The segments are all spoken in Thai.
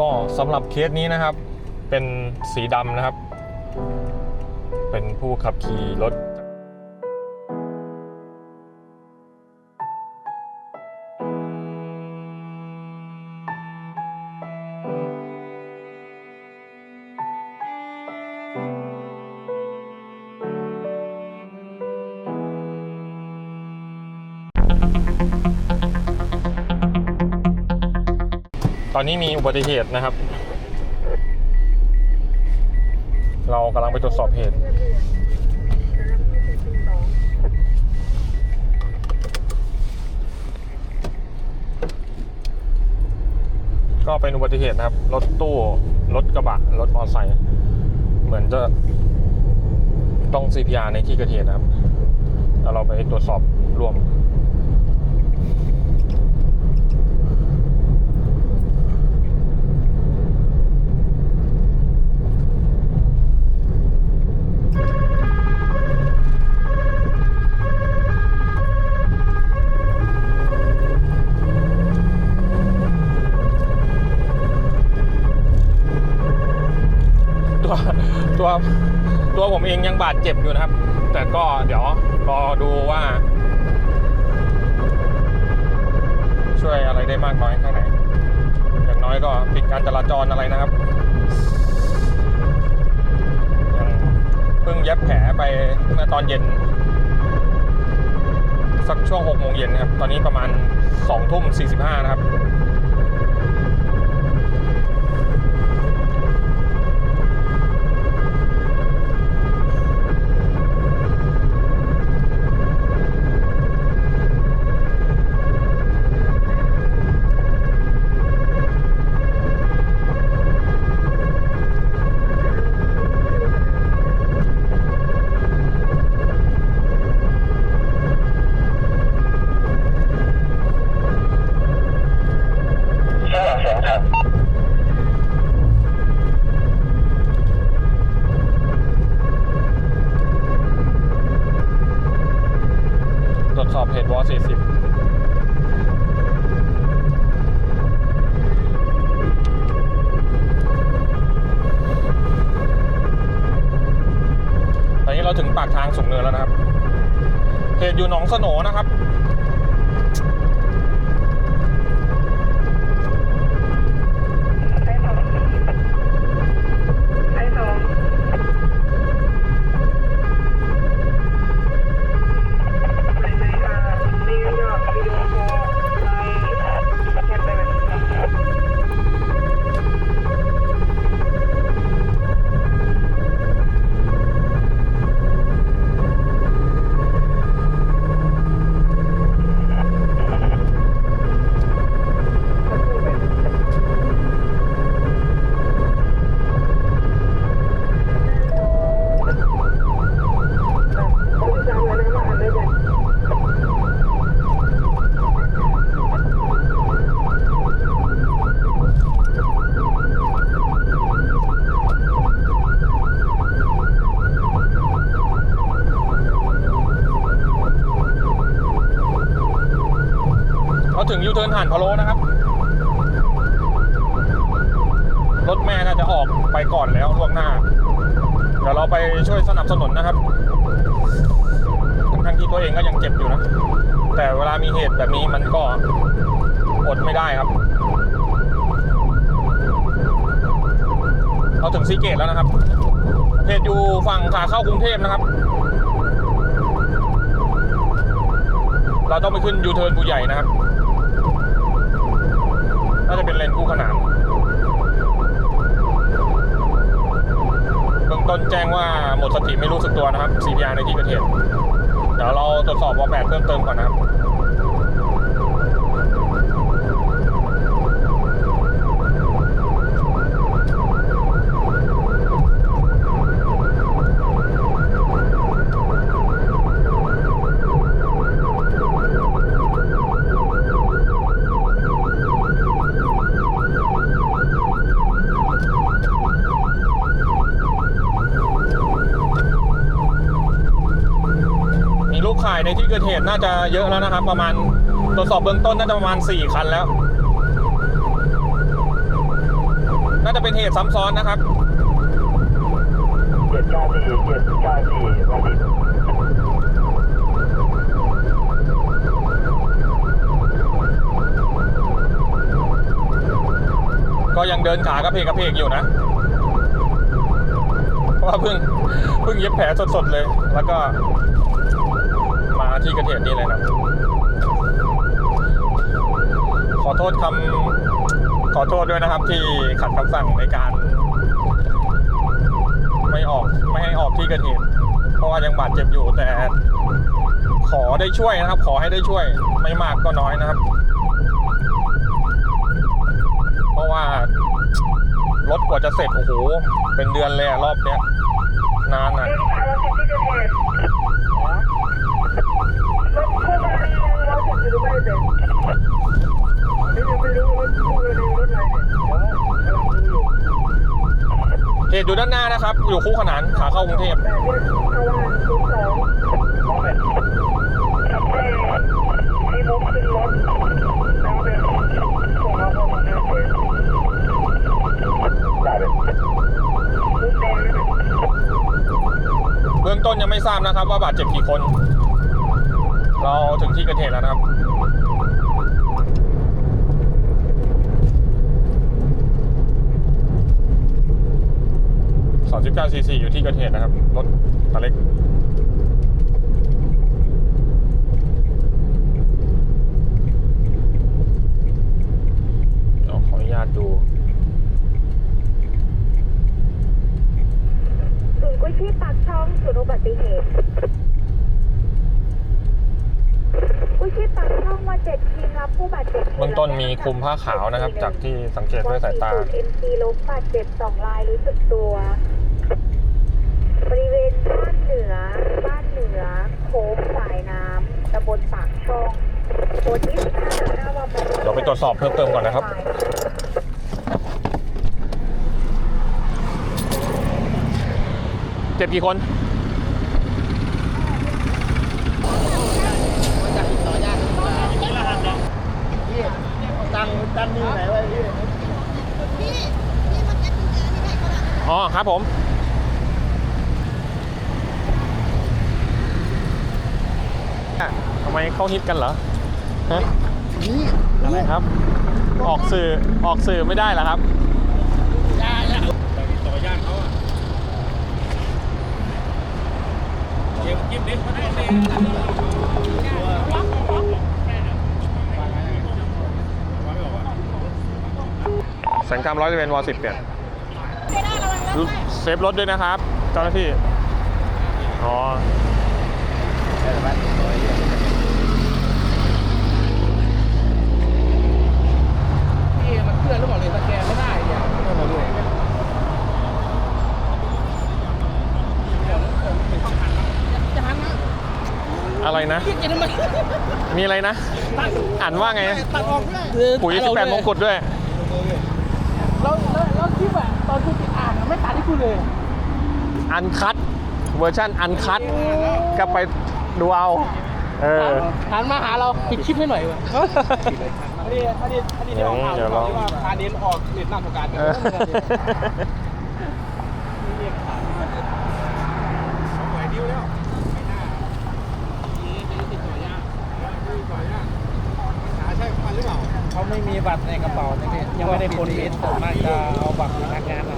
ก็สำหรับเคสนี้นะครับ เป็นสีดำนะครับ เป็นผู้ขับขี่รถ ตอนนี้มีอุบัติเหตุนะครับ เรากำลังไปตรวจสอบเหตุก็เป็นอุบัติเหตุนะครับ รถตู้ รถกระบะ รถมอเตอร์ไซค์ เหมือนจะต้อง CPR ในที่เกิดเหตุนะครับ แล้วเราไปตรวจสอบรวม บาดเจ็บอยู่นะครับ แต่ก็เดี๋ยวรอดูว่า ช่วยอะไรได้มากน้อยแค่ไหน อย่างน้อยก็ปิดการจราจรอะไรนะครับยังเพิ่งเย็บแผลไปเมื่อตอนเย็น สักช่วง6โมงเย็นนะครับ ตอนนี้ประมาณ2ทุ่ม45นะครับ ผ่านพะโล้นะครับ รถแม่น่าจะออกไปก่อนแล้วล่วงหน้า เดี๋ยวเราไปช่วยสนับสนุนนะครับ ทั้งที่ตัวเองก็ยังเจ็บอยู่นะ แต่เวลามีเหตุแบบนี้มันก็อดไม่ได้ครับ เราถึงซีเกตแล้วนะครับเหตุอยู่ฝั่งขาเข้ากรุงเทพนะครับ เราต้องไปขึ้นยูเทิร์นบูใหญ่นะครับ น่าจะเป็นเลนคู่ขนานเบื้องต้นแจ้งว่าหมดสติไม่รู้สึกตัวนะครับ CPR ในที่เกิดเหตุเดี๋ยวเราตรวจสอบวอลแปดเพิ่มเติมก่อนนะครับ ที่เกิดเหตุน่าจะเยอะแล้วนะครับ ประมาณตรวจสอบเบื้องต้นน่าจะประมาณ 4 คันแล้ว น่าจะเป็นเหตุซ้ำซ้อนนะครับเจ็ดเก้าสี่เจ็ดเก้าสี่วันนี้ก็ยังเดินขากระเพกกระเพกอยู่นะ เพราะว่าเพิ่งเพิ่งเย็บแผลสดๆเลย แล้วก็าที่เกระเทียดนี่เลยนะขอโทษคำขอโทษด้วยนะครับ ที่ขัดคำสั่งในการ ไม่ออกไม่ให้ออกที่เกระเทียดเพราะว่ายังบาดเจ็บอยู่แต่ ขอได้ช่วยนะครับ ขอให้ได้ช่วย ไม่มากก็น้อยนะครับ เพราะว่ารถกว่าจะเสร็จโอ้โหเป็นเดือนเลยรอบเนี้ยนานอะ เหรือไม่เป็น นี่ยังไม่รู้รถคู่กรณีรถอะไรเนี่ยเดี๋ยวกำลังดูอยู่เหตุอยู่ด้านหน้านะครับ อยู่คู่ขนานขาเข้ากรุงเทพ แต่เรียกเขาว่าศูนย์สองแต่ที่มุกขึ้นรถแล้วเป็นส่งเราเข้ามาเดินเองได้เลยมุกแดงเป็นเบื้องต้นยังไม่ทราบนะครับว่าบาดเจ็บกี่คน เราถึงที่เกิดเหตุแล้วนะครับ39ซีซีอยู่ที่เกิดเหตุนะครับ รถคันเล็กเดี๋ยวขออนุญาตดูศูนย์กู้ชีพปากช่องศูนย์อุบัติเหตุกู้ชีพปากช่องวันเจ็ดทีมรับผู้บาด เจ็บเบื้องต้นมีคลุมผ้าขาวนะครับ จากที่สังเกตด้วยสายตาเอ็มซีล้มบาดเจ็บสองรายรู้สึกตัว บริเวณบ้านเหนือ บ้านเหนือ โค้งสายน้ำตำบลปากช่องโคดที่สิบห้าหน้าวาปเดี๋ยวไปตรวจสอบเพิ่มเติมก่อนนะครับเจ็บกี่คน ตังตังนี่ไหนวะพี่อ๋อครับผมทำไมเขาฮิตกันเหรอฮะอะไรครับ ออกสื่อออกสื่อไม่ได้เหรอครับแแสงคำร้อยเวนวอสิบเปลี่ยนเซฟรถด้วยนะครับ เจ้าหน้าที่ อ๋อพี่มันเคลื่อนหรือเปล่าเลยสแกนไม่ได้เนี่ยอะไรนะมมีอะไรนะ อ่านว่าไง ตัดออกด้วยปุ๋ย18มงกุฎด้วย เลยอันคัดเวอร์ชันอันคัดก็ไปดูเอาเออหันมาหาเราปิดคลิปให้หน่อยวะอันนี้อันนี้อันนี้ที่ออกข่าวเดี๋ยวเราที่ว่าพาเน้นออกเล่นน้ำสงกรารกันเออเขาไม่มีบัตรในกระเป๋านะพี่ยังไม่ได้คนเอสส่วนมากจะเอาบัตรพนักงานอะ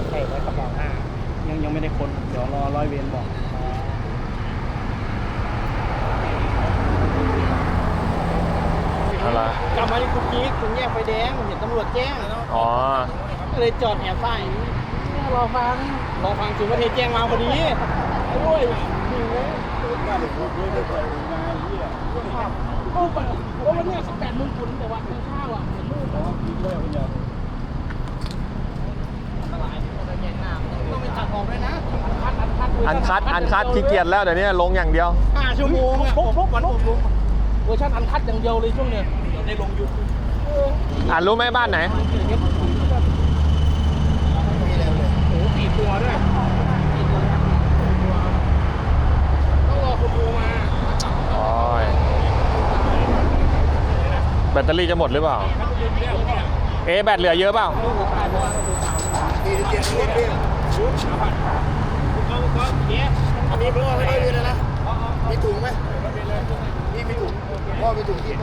ยังยังไม่ได้คนเดี๋ยวรอร้อยเวรบอกอะไรกลับมาที่คุกกี้ถึงแยกไฟแดงเห็นตำรวจแจ้งอ๋อ ก็เลยจอดแอบใต้เนี่ยรอฟังรอฟังสุประเทศแจ้งมาพอดีโอ้ยจริงเลยโอ้แบบโอ้วันเนี้สิบแปดโมงคุณแต่ว่ากินข้าวอะเห็นลูก อันคัดอันคัดขี้เกียจแล้วเดี๋ยวนี้ลงอย่างเดียว ห้าชั่วโมงอะพบวันอบรมเวอร์ชันอันคัดอย่างเดียวเลยช่วงเนี้ยได้ลงยูทูบอ่านรู้ไหมบ้านไหน โอ้โหสี่ตัวด้วยต้องรอคุณดูมาโอ้ยแบตเตอรี่จะหมดหรือเปล่า เอ๊ะแบตเหลือเยอะเปล่าดูตายเพราะว่าดูตายสี่สิบเจ็ดรถเรียอันนี้พ่อให้ด้วยนะนะ มีถุงไหมนี่มีถุงพ่อมีถุงที่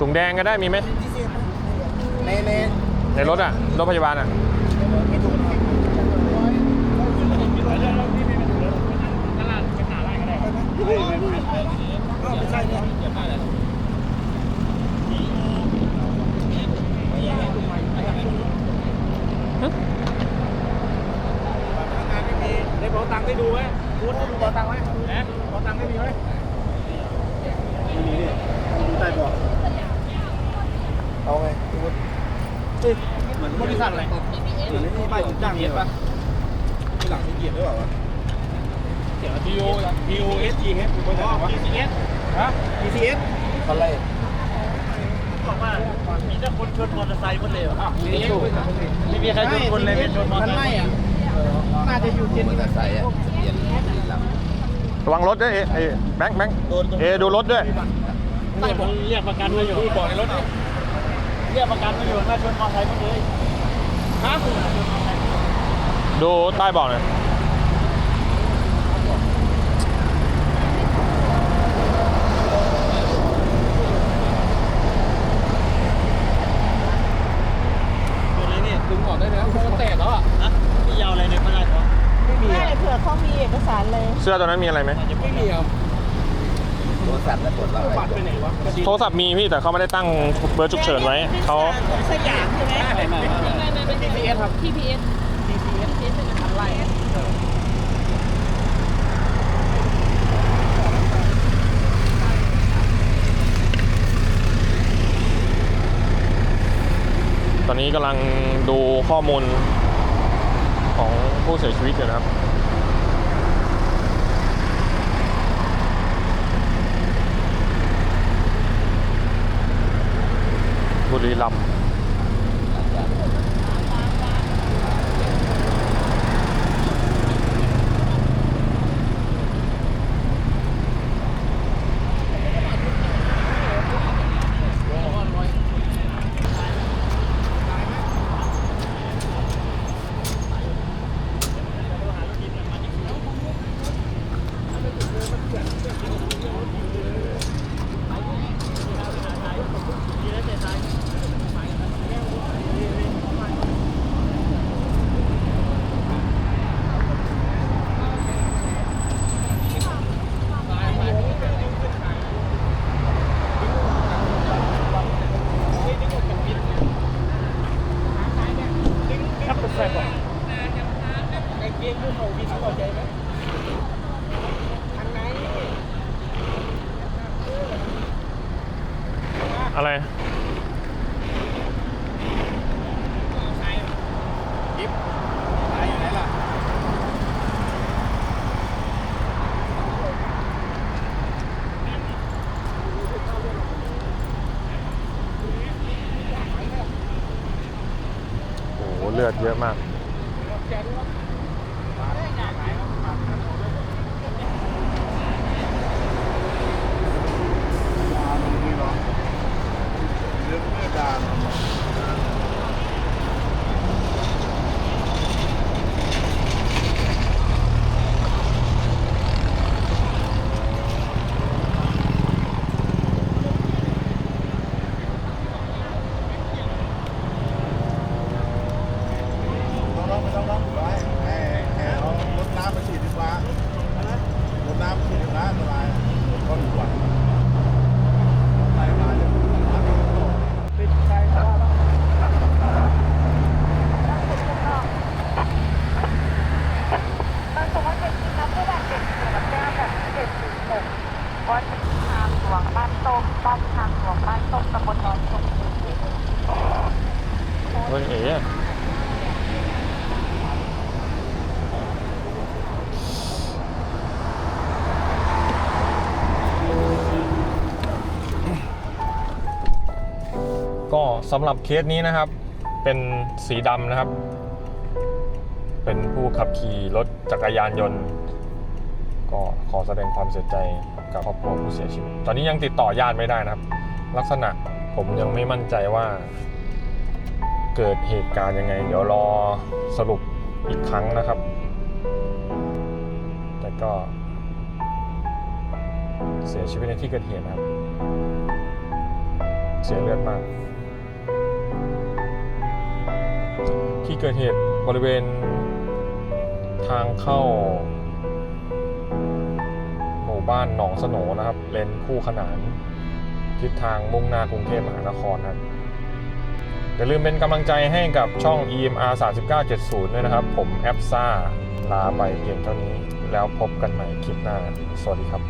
ถุงแดงก็ได้มีไหมในในในรถอะ รถพยาบาลอะมีถุงได้เป๋าตังค์ได้ดูไหมดูดูเป๋าตังค์ไหมแหมเป๋าตังค์ได้มีไหมใต้เบาะเอาไงเหมือนบริษัทอะไรเหมือนนี่ป้ายจุดจ้างเลยปะที่หลังที่เกียรหรือเปล่าวะเดี๋ยว P O P O S G H บริษัทอะไร P C S ฮะ PCS อะไรบอกว่ามีแต่คนชนมอเตอร์ไซค์หมดเลยเหรอไม่มีใครชนคนเลยเป็นชนมอเตอร์ไซค์อะ น่าจะอยู่เจนมอเตอร์ไซค์อะเปลี่ยนหลังระวังรถด้วยเอเอแบงค์แบงค์เอดูรถด้วยเรียกเรียกประกันมาอยู่บอกในรถเรียกประกันมาอยู่น่าชนมอเตอร์ไซค์หมดเลยฮะดูใต้เบาะหน่อย ตัวนี้นี่ดึงออกได้แล้วเพราะมันแตกแล้วอะฮะพี่ยาวอะไรในพนักงานไม่มี ไม่ อะ เผื่อเขามีเอกสารเลยเสื้อตัวนั้นมีอะไรไหมจะไม่มีอะโทรศัพท์และกดว่าบัตรไปไหนวะโทรศัพท์มีพี่แต่เขาไม่ได้ตั้งเบอร์ฉุกเฉินไว้เขาสยามใช่ไหมไม่ไม่ไม่ไม่ไม่ TPS ครับ TPS TPS อะไรตอนนี้กำลังดูข้อมูลของผู้เสียชีวิตอยู่นะครับ รีรัมย์ อะไรโอ้โหเลือดเยอะมาก เรื่องเมื่อดานต้องไม่ต้องต้องไว้แห่แห่เอารถน้ำมาฉีดดีกว่ารถน้ำมาฉีดดีกว่าสบาย ก็ดีกว่าไปมาเดี๋ยวน้ำมันตก ติดใจครับ บางตัวเจ็ดสิบนับผู้บาดเจ็บเกิดกับแก้วแบบเจ็ดสิบหกวัดทางหลวงบ้านต้มป้อมทางหลวงบ้านต้มตำบลหนองสุก เฮ้ยเอ๋ก็ สำหรับเคสนี้นะครับ เป็นสีดำนะครับ เป็นผู้ขับขี่รถจักรยานยนต์ ก็ขอแสดงความเสียใจกับครอบครัวผู้เสียชีวิต ตอนนี้ยังติดต่อญาติไม่ได้นะครับ ลักษณะผมยังไม่มั่นใจว่า เกิดเหตุการณ์ยังไง เดี๋ยวรอสรุปอีกครั้งนะครับ แต่ก็เสียชีวิตในที่เกิดเหตุนะครับ เสียเลือดมาก ที่เกิดเหตุบริเวณทางเข้า หมู่บ้านหนองสโหนนะครับ เลนคู่ขนาน ทิศทางมุ่งหน้ากรุงเทพมหานครครับอย่าลืมเป็นกำลังใจให้กับช่อง EMR 3970 ด้วยนะครับ ผมแอปซ่า ลาไปเพียงเท่านี้ แล้วพบกันใหม่คลิปหน้า สวัสดีครับ